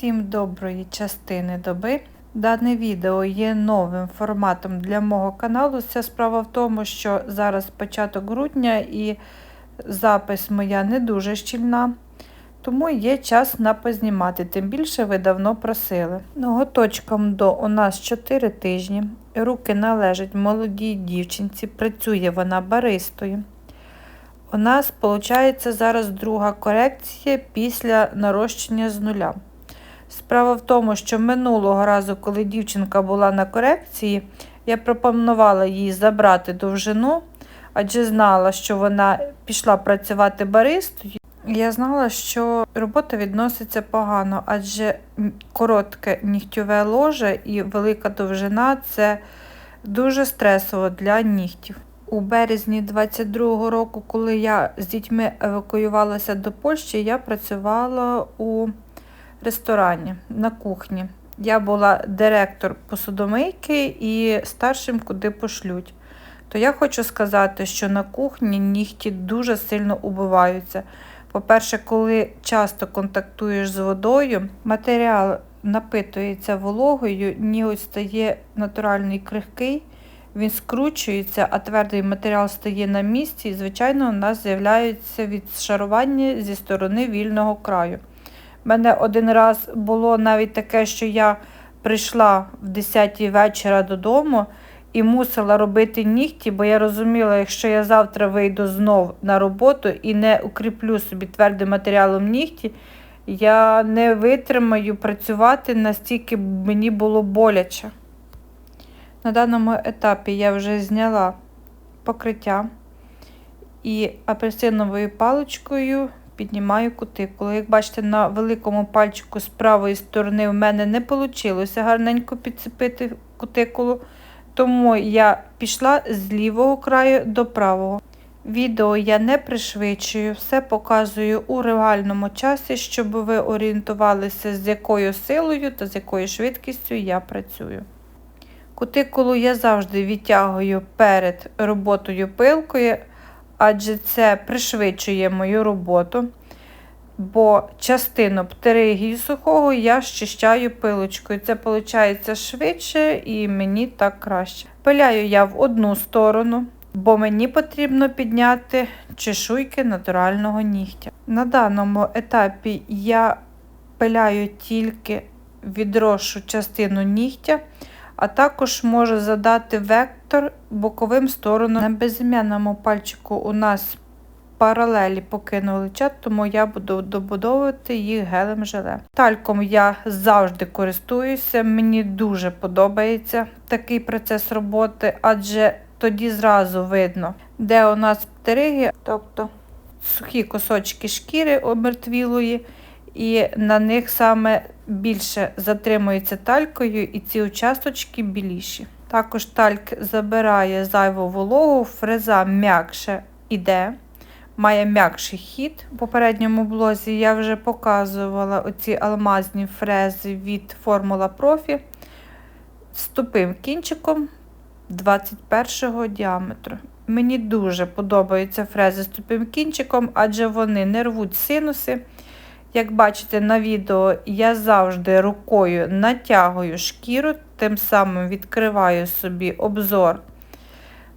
Всім доброї частини доби. Дане відео є новим форматом для мого каналу. Ця справа в тому, що зараз початок грудня і запис моя не дуже щільна, тому є час на познімати, тим більше ви давно просили. Ноготочком до у нас 4 тижні. Руки належать молодій дівчинці, працює вона баристою. У нас виходить зараз друга корекція після нарощення з нуля. Справа в тому, що минулого разу, коли дівчинка була на корекції, я пропонувала їй забрати довжину, адже знала, що вона пішла працювати баристою. Я знала, що робота відноситься погано, адже коротке нігтьове ложе і велика довжина це дуже стресово для нігтів. У березні 22-го року, коли я з дітьми евакуювалася до Польщі, я працювала у ресторані на кухні. Я була директор посудомийки і старшим куди пошлють. То я хочу сказати, що на кухні нігті дуже сильно убиваються. По-перше, коли часто контактуєш з водою, матеріал напитується вологою, ніготь стає натуральний крихкий, він скручується, а твердий матеріал стає на місці, і, звичайно, у нас з'являються відшарування зі сторони вільного краю. У мене один раз було навіть таке, що я прийшла в 10 вечора додому і мусила робити нігті, бо я розуміла, якщо я завтра вийду знов на роботу і не укріплю собі твердим матеріалом нігті, я не витримаю працювати настільки мені було боляче. На даному етапі я вже зняла покриття і апельсиновою паличкою піднімаю кутикулу. Як бачите, на великому пальчику з правої сторони в мене не вийшло гарненько підцепити кутикулу, тому я пішла з лівого краю до правого. Відео я не пришвидшую, все показую у реальному часі, щоб ви орієнтувалися, з якою силою та з якою швидкістю я працюю. Кутикулу я завжди відтягую перед роботою пилкою, адже це пришвидшує мою роботу. Бо частину птеригію сухого я щищаю пилочкою. Це виходить швидше і мені так краще. Пиляю я в одну сторону, бо мені потрібно підняти чешуйки натурального нігтя. На даному етапі я пиляю тільки відросшу частину нігтя а також можу задати вектор боковим сторонам. На безім'яному пальчику у нас паралелі покинули чат, тому я буду добудовувати їх гелем желе. Тальком я завжди користуюся, мені дуже подобається такий процес роботи, адже тоді зразу видно, де у нас птериги, тобто сухі кусочки шкіри обертвілої і на них саме більше затримується талькою, і ці участочки біліші. Також тальк забирає зайву вологу, фреза м'якше іде, має м'якший хід. У попередньому блозі я вже показувала оці алмазні фрези від Формула Профі з тупим кінчиком 21 діаметру. Мені дуже подобаються фрези з тупим кінчиком, адже вони не рвуть синуси. Як бачите на відео, я завжди рукою натягую шкіру, тим самим відкриваю собі обзор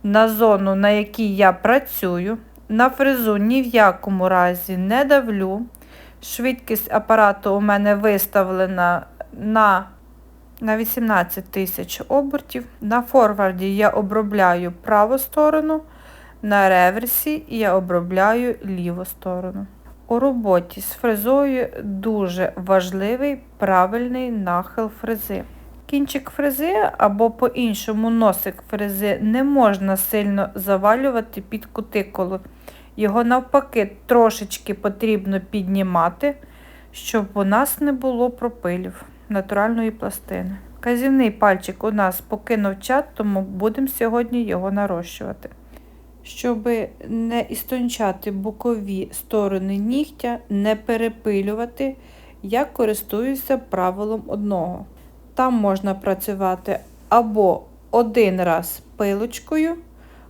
на зону, на якій я працюю. На фрезу ні в якому разі не давлю. Швидкість апарату у мене виставлена на на 18 тисяч обертів. На форварді я обробляю праву сторону, на реверсі я обробляю ліву сторону. У роботі з фрезою дуже важливий правильний нахил фрези. Кінчик фрези або по-іншому носик фрези не можна сильно завалювати під кутикулу. Його навпаки трошечки потрібно піднімати, щоб у нас не було пропилів натуральної пластини. Казівний пальчик у нас покинув чат, тому будемо сьогодні його нарощувати. Щоб не істончати бокові сторони нігтя, не перепилювати, я користуюся правилом одного. Там можна працювати або один раз пилочкою,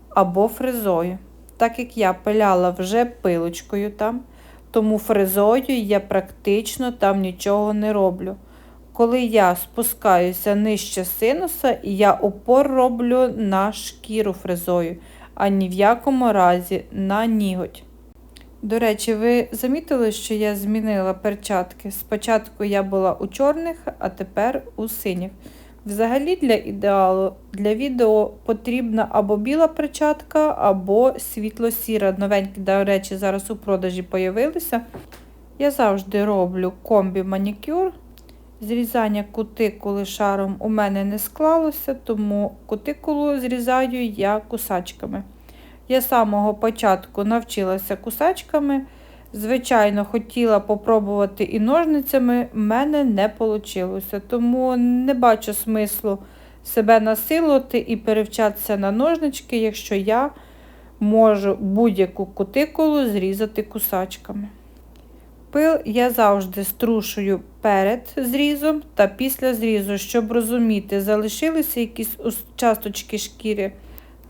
або фрезою. Так як я пиляла вже пилочкою там, тому фрезою я практично там нічого не роблю. Коли я спускаюся нижче синуса, я опор роблю на шкіру фрезою, а ні в якому разі на ніготь. До речі, ви замітили, що я змінила перчатки? Спочатку я була у чорних, а тепер у синіх. Взагалі для ідеалу для відео потрібна або біла перчатка, або світло-сіра. Новенькі, до речі, зараз у продажі появилися. Я завжди роблю комбі манікюр. Зрізання кутикули шаром у мене не склалося, тому кутикулу зрізаю я кусачками. Я з самого початку навчилася кусачками. Звичайно, хотіла попробувати і ножницями, в мене не вийшло. Тому не бачу смислу себе насилувати і перевчатися на ножнички, якщо я можу будь-яку кутикулу зрізати кусачками. Пил я завжди струшую перед зрізом та після зрізу, щоб розуміти, залишилися якісь часточки шкіри.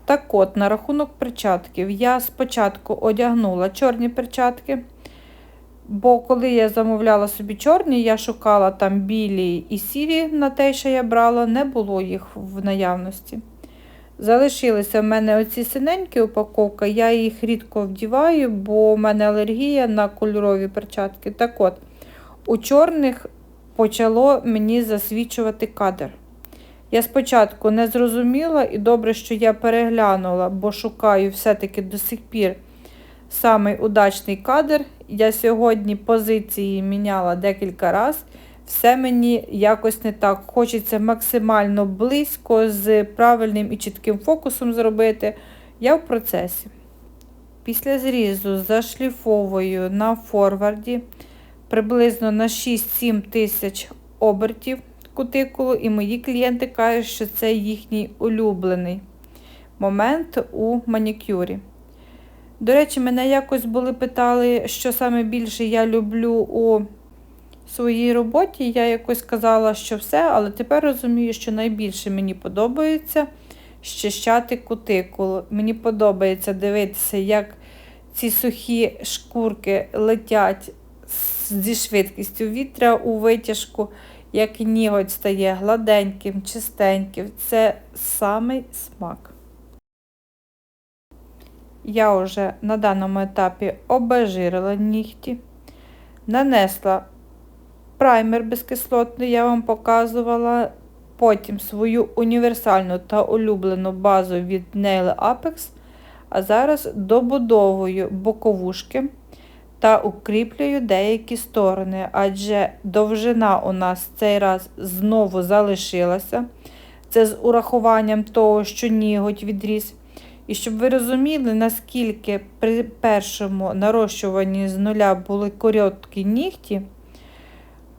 Так от, на рахунок перчатків, я спочатку одягнула чорні перчатки, бо коли я замовляла собі чорні, я шукала там білі і сірі на те, що я брала, не було їх в наявності. Залишилися в мене оці синенькі упаковки, я їх рідко вдіваю, бо в мене алергія на кольорові перчатки. Так от, у чорних почало мені засвічувати кадр. Я спочатку не зрозуміла, і добре, що я переглянула, бо шукаю все-таки до сих пір самий удачний кадр. Я сьогодні позиції міняла декілька разів. Все мені якось не так. Хочеться максимально близько, з правильним і чітким фокусом зробити. Я в процесі. Після зрізу зашліфовую на форварді приблизно на 6-7 тисяч обертів кутикулу, і мої клієнти кажуть, що це їхній улюблений момент у манікюрі. До речі, мене якось були питали, що саме більше я люблю у своїй роботі. Я якось казала, що все, але тепер розумію, що найбільше мені подобається щищати кутикулу. Мені подобається дивитися, як ці сухі шкурки летять зі швидкістю вітря у витяжку як ніготь стає гладеньким, чистеньким. Це самий смак. Я вже на даному етапі обезжирила нігті, нанесла праймер безкислотний, я вам показувала. Потім свою універсальну та улюблену базу від Nail Apex, а зараз добудовую боковушки та укріплюю деякі сторони, адже довжина у нас цей раз знову залишилася. Це з урахуванням того, що ніготь відріс. І щоб ви розуміли, наскільки при першому нарощуванні з нуля були короткі нігті,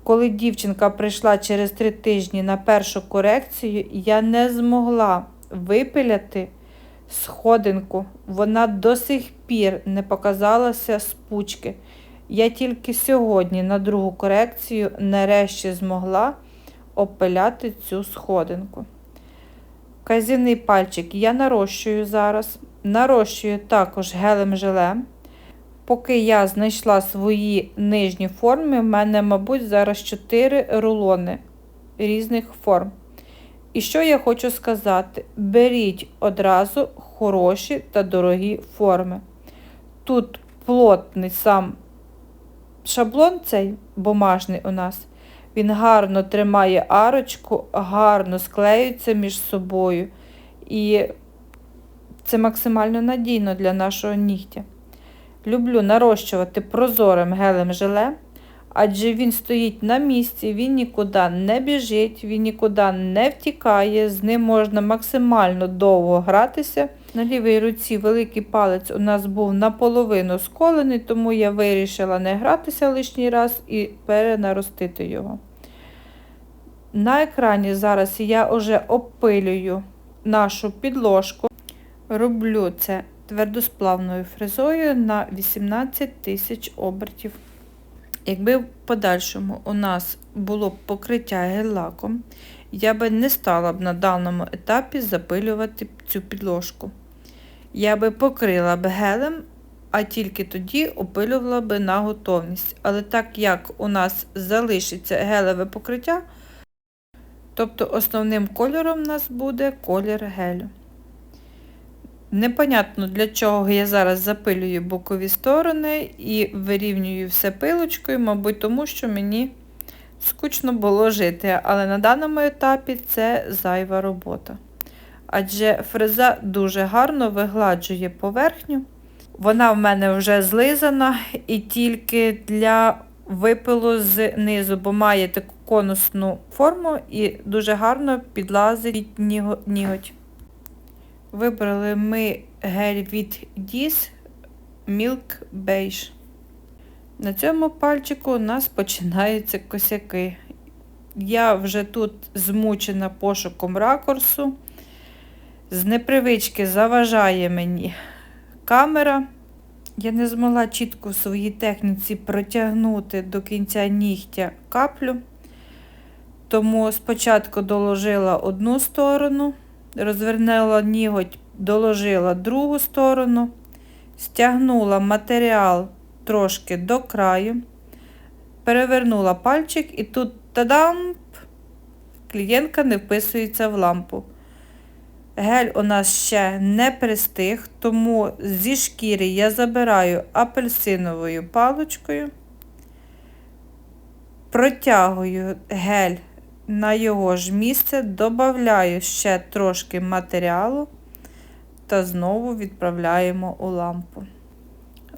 коли дівчинка прийшла через три тижні на першу корекцію, я не змогла випиляти сходинку. Вона до сих пір не показалася з пучки. Я тільки сьогодні на другу корекцію нарешті змогла опиляти цю сходинку. Казівний пальчик я нарощую зараз. Нарощую також гелем желем. Поки я знайшла свої нижні форми, в мене, мабуть, зараз 4 рулони різних форм. І що я хочу сказати? Беріть одразу хороші та дорогі форми. Тут плотний сам шаблон цей бумажний у нас, він гарно тримає арочку, гарно склеюється між собою. І це максимально надійно для нашого нігтя. Люблю нарощувати прозорим гелем желе адже він стоїть на місці, він нікуди не біжить, він нікуди не втікає, з ним можна максимально довго гратися. На лівій руці великий палець у нас був наполовину сколений, тому я вирішила не гратися лишній раз і перенаростити його. На екрані зараз я вже опилюю нашу підложку. Роблю це твердосплавною фрезою на 18 тисяч обертів. Якби в подальшому у нас було б покриття гель-лаком, я би не стала б на даному етапі запилювати цю підложку. Я би покрила б гелем, а тільки тоді опилювала би на готовність. Але так як у нас залишиться гелеве покриття, тобто основним кольором у нас буде колір гелю. Непонятно, для чого я зараз запилюю бокові сторони і вирівнюю все пилочкою, мабуть, тому що мені скучно було жити, але на даному етапі це зайва робота. Адже фреза дуже гарно вигладжує поверхню. Вона в мене вже злизана і тільки для випилу знизу, бо має таку конусну форму і дуже гарно підлазить під ніготь. Вибрали ми гель від Dis Milk Beige. На цьому пальчику у нас починаються косяки. Я вже тут змучена пошуком ракурсу. З непривички заважає мені камера. Я не змогла чітко в своїй техніці протягнути до кінця нігтя каплю, тому спочатку доложила одну сторону, розвернула ніготь, доложила другу сторону, стягнула матеріал трошки до краю, перевернула пальчик і тут тадам! Клієнтка не вписується в лампу. Гель у нас ще не пристиг, тому зі шкіри я забираю апельсиновою паличкою, протягую гель на його ж місце, додаю ще трошки матеріалу та знову відправляємо у лампу.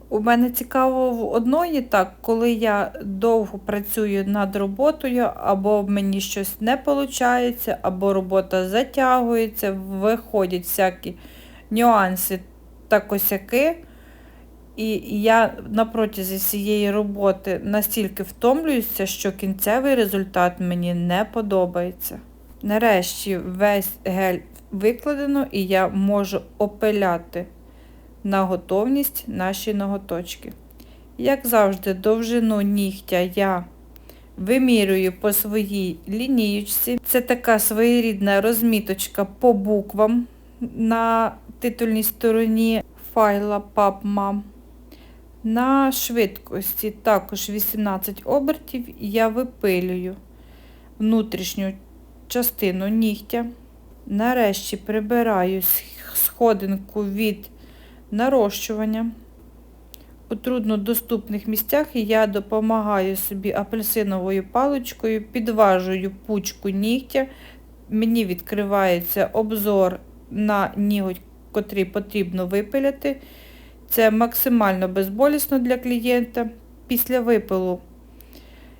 У мене цікаво в одної так, коли я довго працюю над роботою, або мені щось не виходить, або робота затягується, виходять всякі нюанси та косяки. І я на протязі всієї роботи настільки втомлююся, що кінцевий результат мені не подобається. Нарешті весь гель викладено і я можу опиляти на готовність наші ноготочки. Як завжди, довжину нігтя я вимірюю по своїй лінієчці. Це така своєрідна розміточка по буквам на титульній стороні файла PubMam. На швидкості також 18 обертів я випилюю внутрішню частину нігтя. Нарешті прибираю сходинку від нарощування. У труднодоступних місцях я допомагаю собі апельсиновою паличкою, підважую пучку нігтя. Мені відкривається обзор на ніготь, котрий потрібно випиляти. Це максимально безболісно для клієнта. Після випилу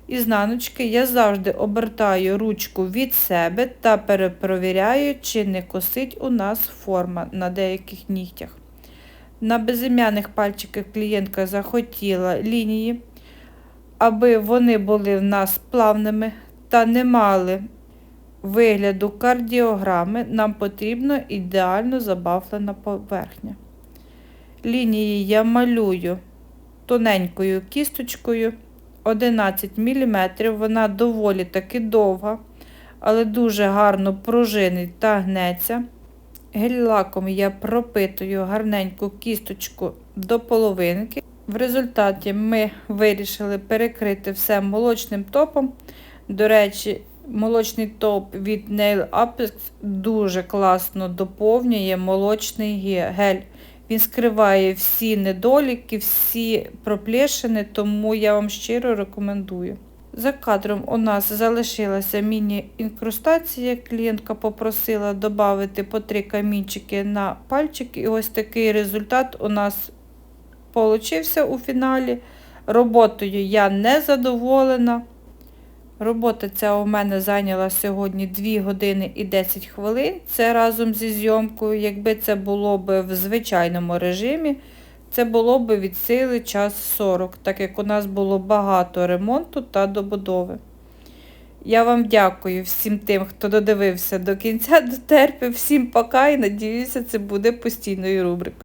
ізнаночки я завжди обертаю ручку від себе та перепровіряю, чи не косить у нас форма на деяких нігтях. На безім'яних пальчиках клієнтка захотіла лінії, аби вони були в нас плавними та не мали вигляду кардіограми, нам потрібна ідеально забавлена поверхня. Лінії я малюю тоненькою кісточкою 11 мм, вона доволі таки довга, але дуже гарно пружинить та гнеться. Гель-лаком я пропитую гарненьку кісточку до половинки. В результаті ми вирішили перекрити все молочним топом. До речі, молочний топ від Nail Apex дуже класно доповнює молочний гель. Він скриває всі недоліки, всі проплешини, тому я вам щиро рекомендую. За кадром у нас залишилася міні-інкрустація. Клієнтка попросила додати по три камінчики на пальчик. І ось такий результат у нас получився у фіналі. Роботою я не задоволена. Робота ця у мене зайняла сьогодні 2 години і 10 хвилин. Це разом зі зйомкою. Якби це було б в звичайному режимі, це було б від сили час 40, так як у нас було багато ремонту та добудови. Я вам дякую всім тим, хто додивився до кінця, дотерпів. Всім пока і надіюся, це буде постійною рубрикою.